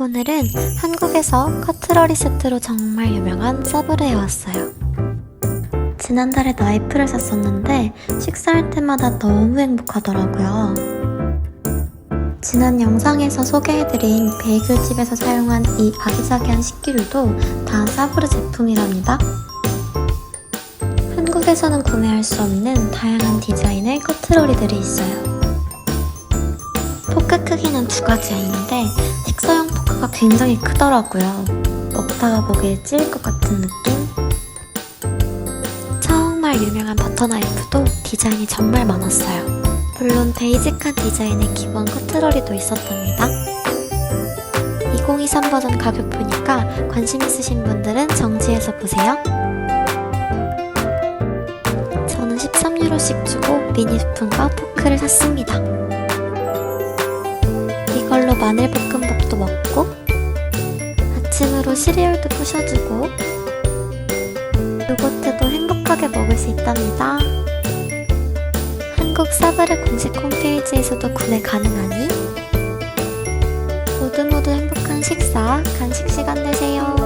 오늘은 한국에서 커트러리 세트로 정말 유명한 서브레에 왔어요. 지난달에 나이프를 샀었는데 식사할 때마다 너무 행복하더라고요. 지난 영상에서 소개해드린 베이글집에서 사용한 이 아기자기한 식기류도 다 사브르 제품이랍니다. 한국에서는 구매할 수 없는 다양한 디자인의 커트러리들이 있어요. 포크 크기는 두 가지가 있는데 식 포크가 굉장히 크더라고요. 먹다가 목에 찔릴 것 같은 느낌? 정말 유명한 버터나이프도 디자인이 정말 많았어요. 물론 베이직한 디자인의 기본 커트러리도 있었답니다. 2023 버전 가격 보니까 관심 있으신 분들은 정지해서 보세요. 저는 13유로씩 주고 미니 스푼과 포크를 샀습니다. 이걸로 마늘 볶음밥도 먹고 아침으로 시리얼도 부셔주고 요거트도 행복하게 먹을 수 있답니다. 한국 사브르 공식 홈페이지에서도 구매 가능하니 모두 모두 행복한 식사, 간식 시간 되세요.